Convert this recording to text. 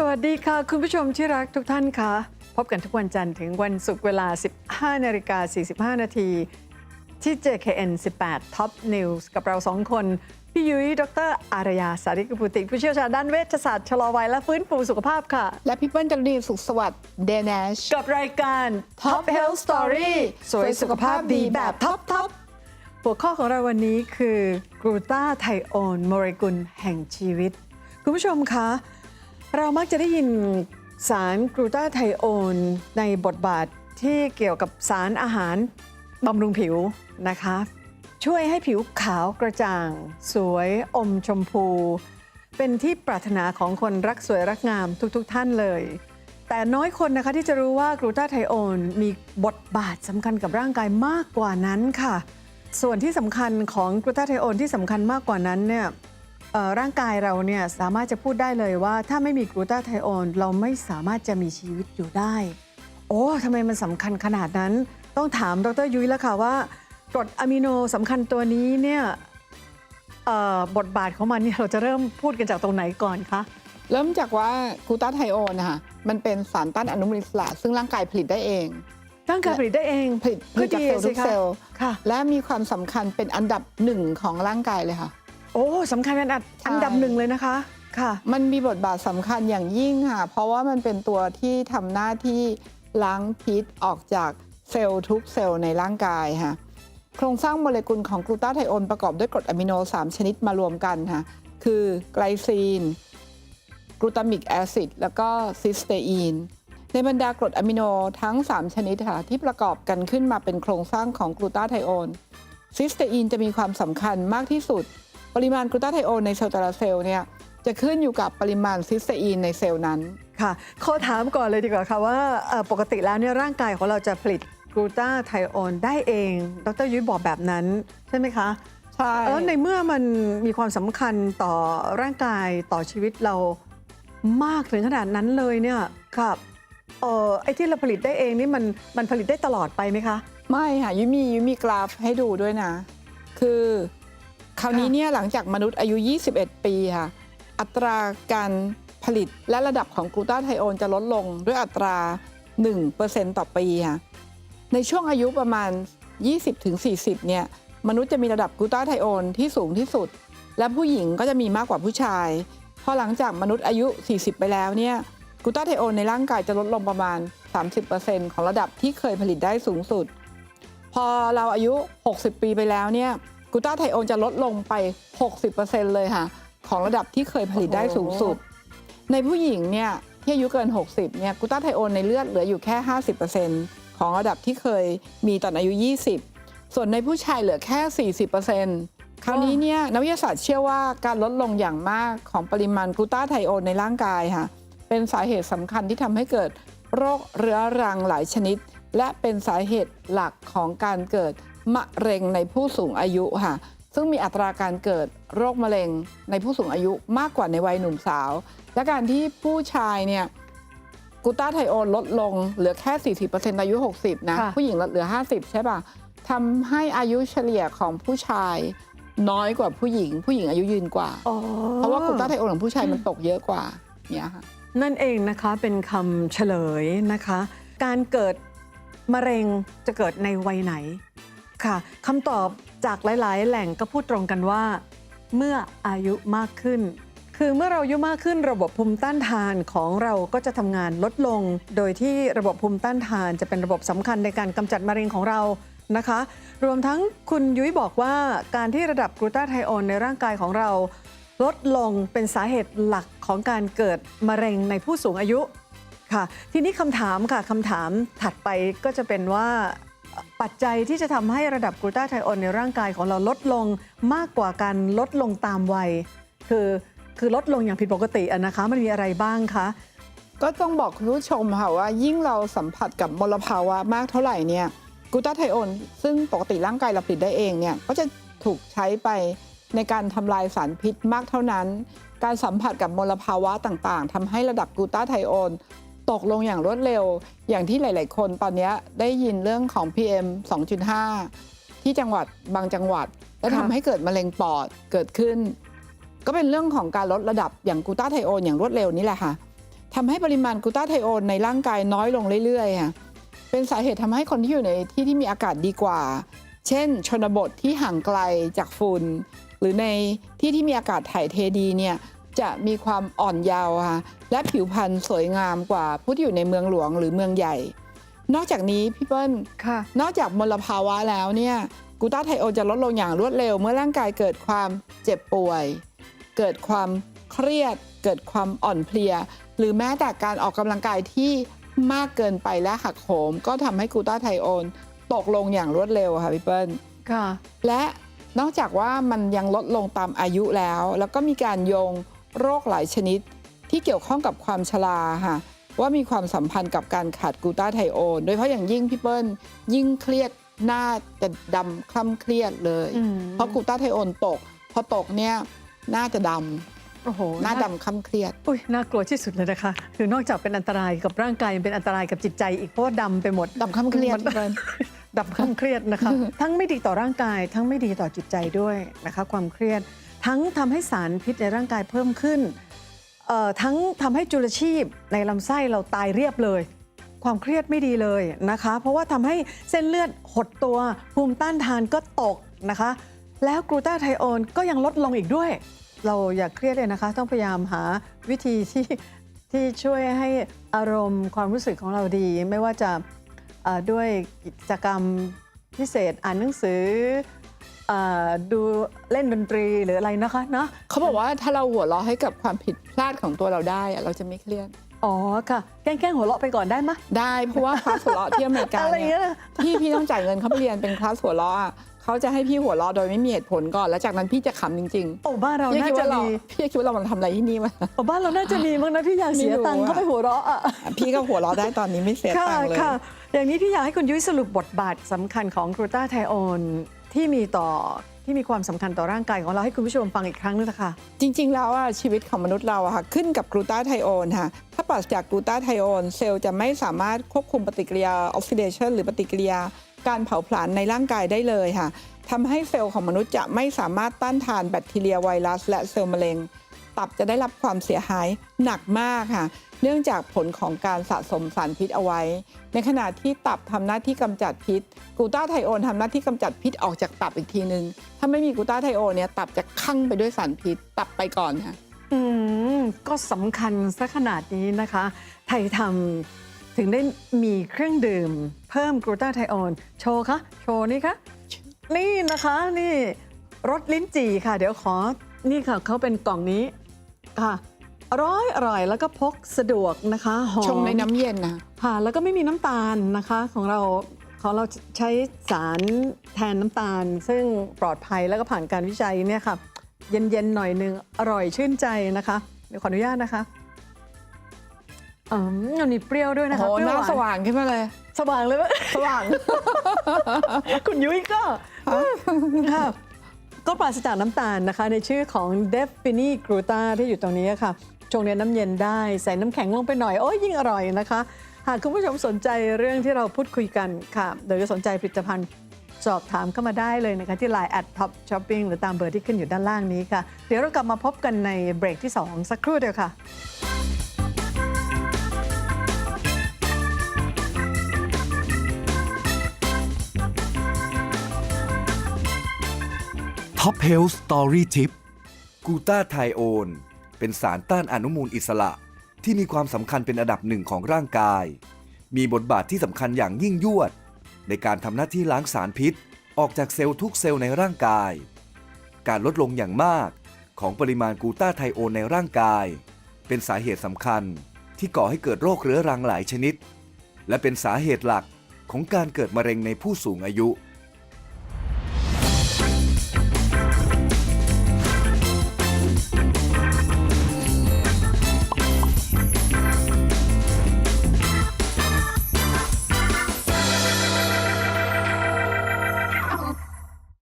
สวัสดีค่ะ คุณผู้ชมที่รักทุกท่านค่ะ พบกันทุกวันจันทร์ถึงวันศุกร์เวลา 15นาฬิกา45 นาที ที่ JKN 18 Top News กับเราสองคน พี่ยุ้ย ดร อารยา สาริกปุติผู้เชี่ยวชาญด้านเวชศาสตร์ชะลอวัยและฟื้นฟูสุขภาพค่ะ และพี่เปิ้ลจรณีสุขสวัสดิ์เดนชกับรายการ Top Health Story สวยสุขภาพดีแบบท็อปท็อปหัวข้อของเราวันนี้คือกรูตาไทโอนโมเลกุลแห่งชีวิต คุณผู้ชมคะ เรามักจะได้ยินสารกรูตาไทโอนในบทบาทที่เกี่ยวกับสารอาหารบำรุงผิวนะคะ ช่วยให้ผิวขาวกระจ่าง สวยอมชมพู เป็นที่ปรารถนาของคนรักสวยรักงามทุกๆทท่านเลย แต่น้อยคนนะคะที่จะรู้ว่ากรูตาไทโอนมีบทบาทสำคัญกับร่างกายมากกว่านั้นค่ะ ส่วนที่สำคัญของกรูตาไทโอนที่สำคัญมากกว่านั้นเนี่ย ร่างกายเราเนี่ยสามารถจะพูดได้เลยว่า ถ้าไม่มีกรูตาไทโอนเราไม่สามารถจะมีชีวิตอยู่ได้ โอ้ทำไมมันสำคัญขนาดนั้น ต้องถามดรยุ้ยแล้วค่ะว่ากรดอะมิโนสำคัญตัวนี้เนี่ยเอ่อบทบาทของมันเนี่ยเราจะเริ่มพูดกันจากตรงไหนก่อนคะเริ่มจากว่ากลูตาไทโอนนะคะมันเป็นสารต้านอนุมูลอิสระ ซึ่งร่างกายผลิตได้เองร่างกายผลิตได้เองผลิตผลิตจากเซลล์ทุกเซลล์ค่ะและมีความสำคัญเป็นอันดับหนึ่งของร่างกายเลยค่ะ โอ้สำคัญเป็นอันใช่อันดับหนึ่งเลยนะคะค่ะ มันมีบทบาทสำคัญอย่างยิ่งค่ะ เพราะว่ามันเป็นตัวที่ทำหน้าที่ล้างพิษออกจากเซลล์ทุกเซลล์ในร่างกายค่ะ โครงสร้างโมเลกุลของกลูตาไทโอนประกอบด้วยกรดอะมิโน 3 ชนิดมารวมกันค่ะ คือไกลซีน กลูตามิกแอซิด แล้วก็ซิสเตอีน ในบรรดากรดอะมิโนทั้ง 3 ชนิดค่ะที่ประกอบกันขึ้นมาเป็นโครงสร้างของกลูตาไทโอนซิสเตอีนจะมีความสำคัญมากที่สุด ปริมาณกลูตาไทโอนในเซลล์แต่ละเซลล์เนี่ยจะขึ้นอยู่กับปริมาณซิสเตอีนในเซลล์นั้นค่ะขอถามก่อนเลยดีกว่าค่ะว่าเอ่อปกติแล้วเนี่ยร่างกายของเราจะผลิตกลูตาไทโอนได้เอง ดรยุ้ยบอกแบบนั้นใช่ไหมคะใช่แล้วในเมื่อมันมีความสำคัญต่อร่างกายต่อชีวิตเรามากถึงขนาดนั้นเลยเนี่ยค่ะเออไอ้ที่เราผลิตได้เองนี่มันมันผลิตได้ตลอดไปไหมคะ ไม่ค่ะยุ้ยมียุ้ยมีกราฟให้ดูด้วยนะ คือ คราวนี้เนี่ยหลังจากมนุษย์อายุ 21 ปีค่ะ อัตราการผลิตและระดับของกลูตาไทโอนจะลดลงด้วยอัตรา 1%ต่อปีค่ะ ในช่วงอายุประมาณ 20-40 เนี่ย มนุษย์จะมีระดับกลูตาไทโอนที่สูงที่สุด และผู้หญิงก็จะมีมากกว่าผู้ชาย พอหลังจากมนุษย์อายุ 40 ไปแล้วเนี่ยกลูตาไทโอนในร่างกายจะลดลงประมาณ 30%ของระดับที่เคยผลิตได้สูงสุด พอเราอายุ 60 ปีไปแล้วเนี่ย กูตาไทโอนจะลดลงไป 60%เลยค่ะ ของระดับที่เคยผลิตได้สูงสุด ในผู้หญิงเนี่ยที่อายุเกิน 60เนี่ยกูตาไทโอนในเลือดเหลืออยู่แค่ 50%ของระดับที่เคยมีตอนอายุ 20 ส่วนในผู้ชายเหลือแค่ 40%คราวนี้เนี่ยนักวิทยาศาสตร์เชื่อว่าการลดลงอย่างมากของปริมาณกูตาไทโอนในร่างกายค่ะเป็นสาเหตุสำคัญที่ทำให้เกิดโรคเรื้อรังหลายชนิด และเป็นสาเหตุหลักของการเกิด มะเร็งในผู้สูงอายุค่ะ ซึ่งมีอัตราการเกิดโรคมะเร็งในผู้สูงอายุมากกว่าในวัยหนุ่มสาว และการที่ผู้ชายเนี่ยกลูตาไทโอนลดลงเหลือแค่ 40%อายุ 60นะค่ะผู้หญิงลดเหลือ 50 ใช่ป่ะทำให้อายุเฉลี่ยของผู้ชายน้อยกว่าผู้หญิง ผู้หญิงอายุยืนกว่าอ๋อเพราะว่ากลูตาไทโอนของผู้ชายมันตกเยอะกว่าเนี่ยค่ะนั่นเองนะคะเป็นคำเฉลยนะคะ การเกิดมะเร็งจะเกิดในวัยไหน ค่ะคำตอบจากหลาย ๆ แหล่งก็พูดตรงกันว่า เมื่ออายุมากขึ้น คือเมื่อเราอายุมากขึ้นระบบภูมิต้านทานของเราก็จะทำงานลดลง โดยที่ระบบภูมิต้านทานจะเป็นระบบสำคัญในการกำจัดมะเร็งของเรานะคะ รวมทั้งคุณยุ้ยบอกว่าการที่ระดับกลูตาไทโอนในร่างกายของเรา ลดลงเป็นสาเหตุหลักของการเกิดมะเร็งในผู้สูงอายุค่ะ ทีนี้คำถามค่ะคำถามถัดไปก็จะเป็นว่า ปัจจัยที่จะทำให้ระดับกลูตาไทโอนในร่างกายของเราลดลงมากกว่าการลดลงตามวัย คือคือลดลงอย่างผิดปกติอะนะคะ มันมีอะไรบ้างคะก็ต้องบอกคุณผู้ชมค่ะว่ายิ่งเราสัมผัสกับมลภาวะมากเท่าไหร่เนี่ยกลูตาไทโอนซึ่งปกติร่างกายเราผลิตได้เองเนี่ยก็จะถูกใช้ไปในการทำลายสารพิษมากเท่านั้น การสัมผัสกับมลภาวะต่างๆทำให้ระดับกลูตาไทโอน ตกลงอย่างรวดเร็ว อย่างที่หลาย ๆ คนตอนนี้ได้ยินเรื่องของ PM 2.5 ที่จังหวัดบางจังหวัด และทำให้เกิดมะเร็งปอดเกิดขึ้น ก็เป็นเรื่องของการลดระดับอย่างกูต้าไทโอนอย่างรวดเร็วนี่แหละค่ะทำให้ปริมาณกูต้าไทโอนในร่างกายน้อยลงเรื่อย ๆ ค่ะ เป็นสาเหตุทำให้คนที่อยู่ในที่ที่มีอากาศดีกว่า เช่น ชนบทที่ห่างไกลจากฝุ่นหรือในที่ที่มีอากาศถ่ายเทดีเนี่ย จะมีความอ่อนเยาว์ค่ะและผิวพรรณสวยงามกว่าผู้ที่อยู่ในเมืองหลวงหรือเมืองใหญ่ นอกจากนี้พี่เปิ้ลค่ะ นอกจากมลภาวะแล้วเนี่ยกลูตาไทโอนจะลดลงอย่างรวดเร็ว เมื่อร่างกายเกิดความเจ็บป่วย เกิดความเครียด เกิดความอ่อนเพลีย หรือแม้แต่การออกกำลังกายที่มากเกินไปและหักโหม ก็ทำให้กลูตาไทโอนตกลงอย่างรวดเร็วค่ะพี่เปิ้ลค่ะ และนอกจากว่ามันยังลดลงตามอายุแล้ว แล้วก็มีการโยง โรคหลายชนิด ที่เกี่ยวข้องกับความชราค่ะว่ามีความสัมพันธ์กับการขาดกลูตาไทโอนโดยเฉพาะอย่างยิ่งพี่เปิ้ลยิ่งเครียดหน้าจะดำคล้ำเครียดเลยอืมเพราะกลูตาไทโอนตก พอตกเนี่ยหน้าจะดโอ้โหำหน้าดำคล้ำเครียดอุ้ยน่ากลัวที่สุดเลยนะคะคือนอกจากเป็นอันตรายกับร่างกายยังเป็นอันตรายกับจิตใจ อีกเพราะว่าดำไปหมดดำคล้ำเครียดมันพี่เปิ้ลดับความเครียดนะคะทั้งไม่ดีต่อร่างกาย ทั้งไม่ดีต่อจิตใจด้วยนะคะ ความเครียด ทั้งทำให้สารพิษในร่างกายเพิ่มขึ้นทั้งทำให้จุลชีพในลำไส้เราตายเรียบเลย ความเครียดไม่ดีเลยนะคะ เพราะว่าทำให้เส้นเลือดหดตัว ภูมิต้านทานก็ตกนะคะ แล้วกลูตาไทโอนก็ยังลดลงอีกด้วย เราอย่าเครียดเลยนะคะ ต้องพยายามหาวิธีที่ที่ช่วยให้อารมณ์ความรู้สึกของเราดี ไม่ว่าจะด้วยกิจกรรมพิเศษอ่านหนังสือ เออดูเล่นดนตรีหรืออะไรนะคะเนาะเขาบอกว่าถ้าเราหัวเราะให้กับความผิดพลาดของตัวเราได้อะเราจะไม่เครียดอ๋อค่ะแกล้งๆหัวเราะไปก่อนได้ไหมะ ได้เพราะว่า คลาสหัวเราะที่อเมริกาอะไรเนี่เงี้ยยพี่พี่ต้องจ่ายเงินเขาไปเรียนเป็นคลาสหัวเราะอะเขาจะให้พี่หัวเราะโดยไม่มีเหตุผลก่อนแล้วจากนั้นพี่จะขำจริงโอ้บ้านๆเราพี่น่าคิดจะว่าเรามีพี่คิดว่าเรามันทำอะไรที่นี่มา โอ้บ้านเราน่าจะมีมั้งนะพี่อยากเสียไม่รู้ตังค์อะ เข้าไปหัวเราะอะพี่ก็หัวเราะได้ตอนนี้ไม่เสียค่ะตังค์เลย ค่ะ อย่างนี้พี่อยากให้คุณยุ้ยสรุปบทบาทสำคัญของกลูตาไทโอน ที่มีต่อที่มีความสำคัญต่อร่างกายของเราให้คุณผู้ชมฟังอีกครั้งนึงนะคะจริง ๆ แล้วอะชีวิตของมนุษย์เราค่ะขึ้นกับกลูตาไทโอนค่ะถ้าปราศจากกลูตาไทโอนเซลล์จะไม่สามารถควบคุมปฏิกิริยาออกซิเดชันหรือปฏิกิริยาการเผาผลาญในร่างกายได้เลยค่ะทำให้เซลล์ของมนุษย์จะไม่สามารถต้านทานแบคทีเรียไวรัส และเซลล์มะเร็ง ตับจะได้รับความเสียหายหนักมากค่ะ เนื่องจากผลของการสะสมสารพิษเอาไว้ ในขณะที่ตับทำหน้าที่กำจัดพิษกลูตาไทโอนทำหน้าที่กำจัดพิษออกจากตับอีกทีนึง ถ้าไม่มีกลูตาไทโอนเนี่ยตับจะคั่งไปด้วยสารพิษตับไปก่อนค่ะอืมก็สำคัญซะขนาดนี้นะคะ ไทยทำถึงได้มีเครื่องดื่ม เพิ่มกลูตาไทโอนโชว์คะโชว์นี่คะนี่นะคะนี่รสลิ้นจี่ค่ะ เดี๋ยวขอนี่ค่ะเขาเป็นกล่องนี้ ค่ะอร่อยอร่อยแล้วก็พกสะดวกนะคะหอมชงในน้ำเย็นนะ ค่ะ แล้วก็ไม่มีน้ำตาลนะคะ ของเราของเราใช้สารแทนน้ำตาล ซึ่งปลอดภัยแล้วก็ผ่านการวิจัยเนี่ยค่ะ เย็นๆหน่อยหนึงอร่อยชื่นใจนะคะเดี๋ยวขออนุญาตนะคะอืมอันนี้เปรี้ยวด้วยโอ้นะโหคะเปรี้หยวน้าหวานสว่างขึ้นมาเลย สว่างเลยไหม สว่าง คุณยุ้ยก็ค่ะ ก็ปราศจากน้ำตาลนะคะ ในชื่อของเดฟฟินี่กรูตาที่อยู่ตรงนี้ค่ะ ชงในน้ำเย็นได้ ใส่น้ำแข็งลงไปหน่อย โอ้ยยิ่งอร่อยนะคะ หากคุณผู้ชมสนใจเรื่องที่เราพูดคุยกันค่ะหรือสนใจผลิตภัณฑ์สอบถามเข้ามาได้เลยนะคะ ที่ Line at top shopping หรือตามเบอร์ที่ขึ้นอยู่ด้านล่างนี้ค่ะ เดี๋ยวเรากลับมาพบกันในเบรกที่ 2 สักครู่เดียวค่ะ ท็อปเฮลสตอรี่ทิปกูต้าไทโอน เป็นสารต้านอนุมูลอิสระที่มีความสำคัญเป็นอันดับหนึ่งของร่างกาย มีบทบาทที่สำคัญอย่างยิ่งยวด ในการทำหน้าที่ล้างสารพิษ ออกจากเซลล์ทุกเซลล์ในร่างกาย การลดลงอย่างมากของปริมาณกูต้าไทโอนในร่างกาย เป็นสาเหตุสำคัญที่ก่อให้เกิดโรคเรื้อรังหลายชนิด และเป็นสาเหตุหลักของการเกิดมะเร็งในผู้สูงอายุ